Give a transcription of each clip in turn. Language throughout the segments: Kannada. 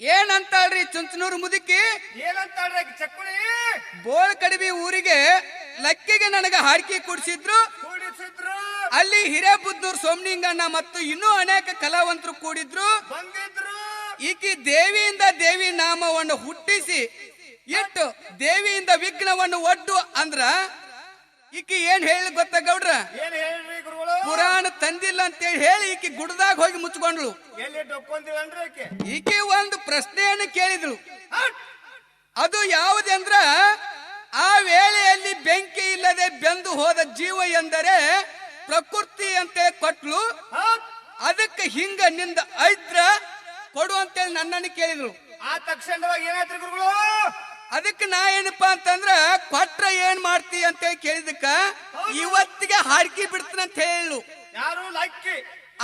ಏನಂತಾಳ್ರಿ ಚುಂಚನೂರು ಮುದುಕಿ? ಏನಂತಾಳ್ರಿ ಚಕ್ಕುಳಿ? ಬೋಳ್ ಕಡಿಮೆ ಊರಿಗೆ ಲಕ್ಕಿಗೆ ನನಗೆ ಹಾಡ್ಕಿ ಕೂಡಿಸಿದ್ರು. ಕೂಡಿಸಿದ್ರು. ಅಲ್ಲಿ ಹಿರೇಬುದ್ನೂರ್ ಸೋಮ್ನಿಂಗಣ್ಣ ಮತ್ತು ಇನ್ನೂ ಅನೇಕ ಕಲಾವಂತರು ಕೂಡಿದ್ರು. ಬಂದಿದ್ರು. ಈಕಿ ದೇವಿಯಿಂದ ದೇವಿ ನಾಮವನ್ನು ಹುಟ್ಟಿಸಿ ಇಟ್ಟು ದೇವಿಯಿಂದ ವಿಘ್ನವನ್ನು ಒಡ್ಡು ಅಂದ್ರ ಈಕಿ ಏನ್ ಹೇಳಿ ಗೊತ್ತ ಗೌಡ್ರ? ಏನ್ ಹೇಳ್ರಿ ತಂದಿಲ್ಲ ಅಂತೇಳಿ ಹೇಳಿ ಈಕೆ ಗುಡ್ದಾಗ ಹೋಗಿ ಮುಚ್ಕೊಂಡ್ಳು. ಎಲ್ಲಿ ಡೊಕ್ಕೊಂದಿವನ್ರಿ ಆಕೆ ಈಕೆ? ಒಂದು ಪ್ರಶ್ನೆಯನ್ನು ಕೇಳಿದ್ರು ಹಟ್! ಅದು ಯಾವುದಂದ್ರ ಆ ವೇಳೆಯಲ್ಲಿ ಬೆಂಕಿ ಇಲ್ಲದೆ ಬೆಂದು ಹೋದ ಜೀವ ಎಂದರೆ ಪ್ರಕೃತಿ ಅಂತೇಳಿ ಕೊಟ್ಲು. ಅದಕ್ಕೆ ಹಿಂಗ ನಿಂದ ಐತ್ರ ಕೊಡು ಅಂತೇಳಿ ನನ್ನನ್ನು ಕೇಳಿದ್ರು ಆ ತಕ್ಷಣವಾಗಿ ಏನಾಯ್ತು ಗುರುಗಳು? ಅದಕ್ಕೆ ನಾ ಏನಪ್ಪಾ ಅಂತಂದ್ರ ಕೊಟ್ರ ಏನ್ ಮಾಡ್ತಿ ಅಂತೇಳಿ ಕೇಳಿದಕ್ಕ ಇವತ್ತಿಗೆ ಹಾಡ್ಕಿ ಬಿಡ್ತೀನಿ ಅಂತ ಹೇಳು. ಯಾರು ಲಕ್ಕಿ.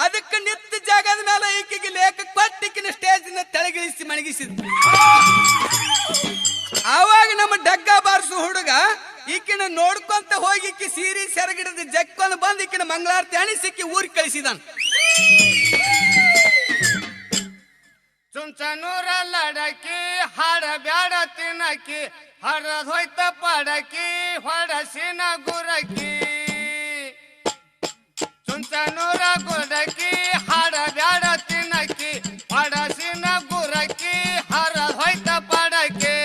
ಅದಕ್ಕೆ ನಿಂತ ಜಾಗದ ಮೇಲೆ ಈಕೆಗೆ ಲೇಖ ಕೊಟ್ಟಿಕ್ಕಿನ ಸ್ಟೇಜಿನ ತೆಳಗಿಳಿಸಿ ಮಣಗಿಸಿದ್ವಿ. ಆವಾಗ ನಮ್ಮ ಡಗ್ಗ ಬಾರಿಸು ಹುಡುಗ ಈಕಿನ ನೋಡ್ಕೊಂತ ಹೋಗಿ ಈಕಿ ಸೀರಿ ಸೆರಗಿಡದ ಜಕ್ಕೊಂದು ಬಂದು ಈಕಿನ ಮಂಗಳಾರತಿ ಅಣಿಸಿಕ್ಕಿ ಊರಿಗೆ ಕಳಿಸಿದಾನ. ಚುಂಚನೂರ ಲಡಕಿ ಹಾಡ ಬ್ಯಾಡ ತಿನ್ನಕಿ ಹರದ್ ಹೋಯ್ತ ಪಡಕಿ ಹೊಡಸಿನ ಗುರಕಿ. ಚುಂಚನೂರ ಗುಡಕಿ ಹಾಡ ಬ್ಯಾಡ ತಿನ್ನಕಿ ಹೊಡಸಿನ ಗುರಕಿ ಹರದ್ ಹೋಯ್ತ ಪಡಕಿ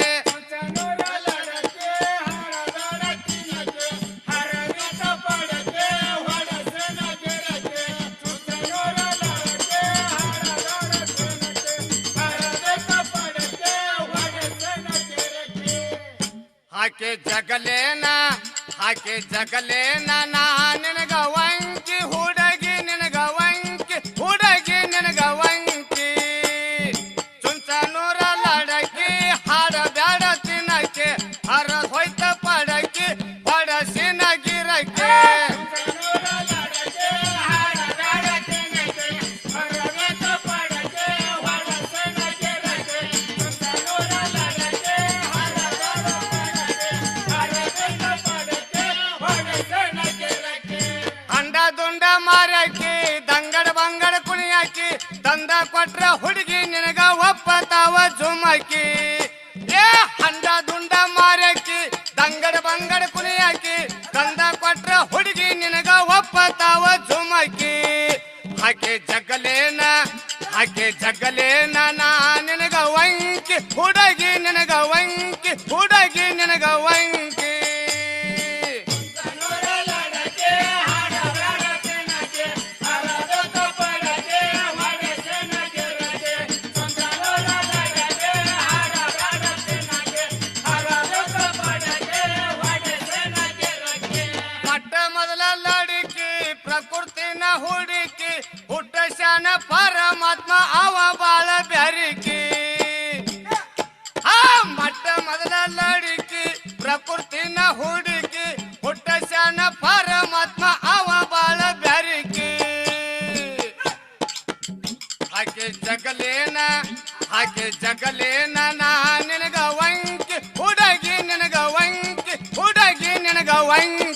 ಹಾಕಿ ಜಗಲೇನ ಹಾಕಿ ಜಗಲೇನ ನಾ ನಿನಗ ವಂಕಿ ಹುಡುಗಿ ಬಂಗಡ ಬಂಗಡ ಕುಣಿಯಾಕಿ ತಂದ ಕೊಟ್ರ ಹುಡುಗಿ ನಿನಗ ಒಪ್ಪತಾವ ಜುಮಕಿ ಏ ಹಂಡ ದುಂಡ ಮಾರಕ್ಕಿ ದಂಗಡ ಬಂಗಡ ಕುಣಿಯಾಕಿ ತಂದ ಕೊಟ್ರ ಹುಡುಗಿ ನಿನಗ ಒಪ್ಪತಾವ ಜುಮಕಿ ಹಾಗೆ ಜಗಲೇನ ಹಾಗೆ ಜಗಲೇನ ಹಾಗೆ ಜಗಲೇನ ಆಕೆ ಜಗಲೇನ ನಾ ನಿನಗ ವಂಕಿ ಹುಡುಗಿ ನಿನಗ ವಂಕಿ ಹುಡುಗಿ ನಿನಗ ವಂಕಿ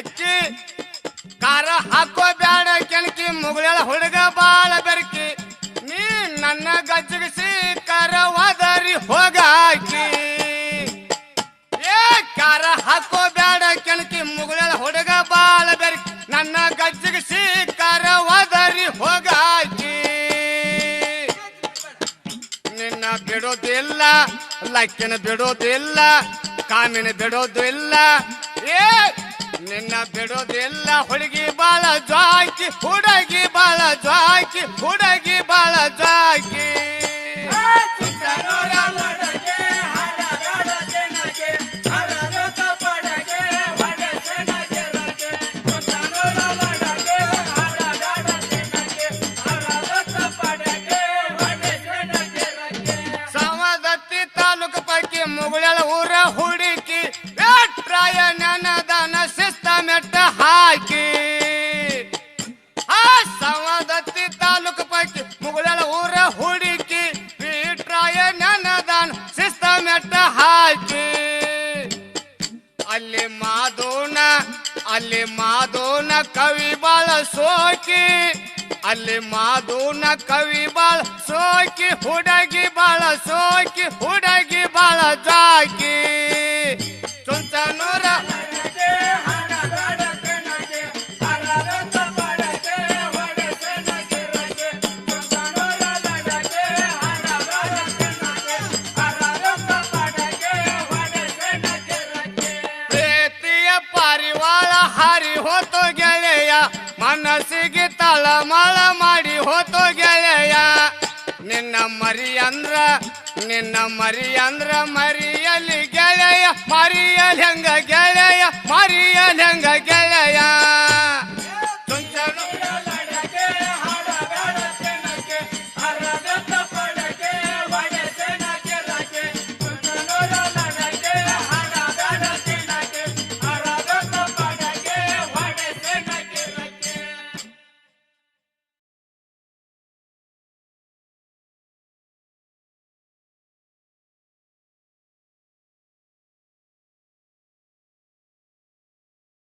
ಲಕ್ಕಿ ಕಾರ ಹಾಕೋ ಬ್ಯಾಡ, ಕೆಣಕಿ ಮುಗಳ ಹುಡುಗ ಬಾಳ ಬೆರಕಿ. ನೀ ನನ್ನ ಗಜ್ಜಿಗಿಸಿ ಕರ ಒದರಿ ಹೋಗಾಕಿ. ಏ, ಕಾರ ಹಾಕೋ ಬ್ಯಾಡ, ಕೆಣಕಿ ಮುಗಳ ಹುಡುಗ ಬಾಳ ಬೆರಕಿ. ನನ್ನ ಗಜ್ಜಿಗಿಸಿ ಕರ ಒದರಿ ಹೋಗಾಕಿ. ನಿನ್ನ ಬಿಡೋದಿಲ್ಲ ಲಕ್ಕಿನ ಬಿಡೋದಿಲ್ಲ, ಕಾಮಿನ ಬಿಡೋದಿಲ್ಲ. ಏ ನಿನ್ನ ಬಿಡೋದಿಲ್ಲ ಹುಡುಗಿ ಬಾಳ ಜಾಕಿ ಹುಡುಗಿ ಬಾಳ ಜಾಕಿ ಹುಡುಗಿ ಬಾಳ ಜಾಕಿ ಅಲ್ಲಿ ಮಾದೋನ ಕವಿ ಬಾಳ ಸೋಕಿ, ಅಲ್ಲಿ ಮಾದೋನ ಕವಿ ಬಾಳ ಸೋಕಿ, ಹುಡಗಿ ಬಾಳ ಸೋಕಿ, ಹುಡಗಿ ಬಾಳ ಜಾಕಿ. ಚುಂಚನೂರ ಹೋತು ಗೆಳೆಯ ಮನಸ್ಸಿಗೆ ತಳಮಳ ಮಾಡಿ ಹೊತ್ತು ಗೆಳೆಯ ನಿನ್ನ ಮರಿ ಅಂದ್ರ ನಿನ್ನ ಮರಿ ಅಂದ್ರ ಮರಿಯಲಿ ಗೆಳೆಯ. ಮರಿಯಲ್ ಹೆಂಗ ಗೆಳೆಯ, ಮರಿಯಲ್ ಹೆಂಗ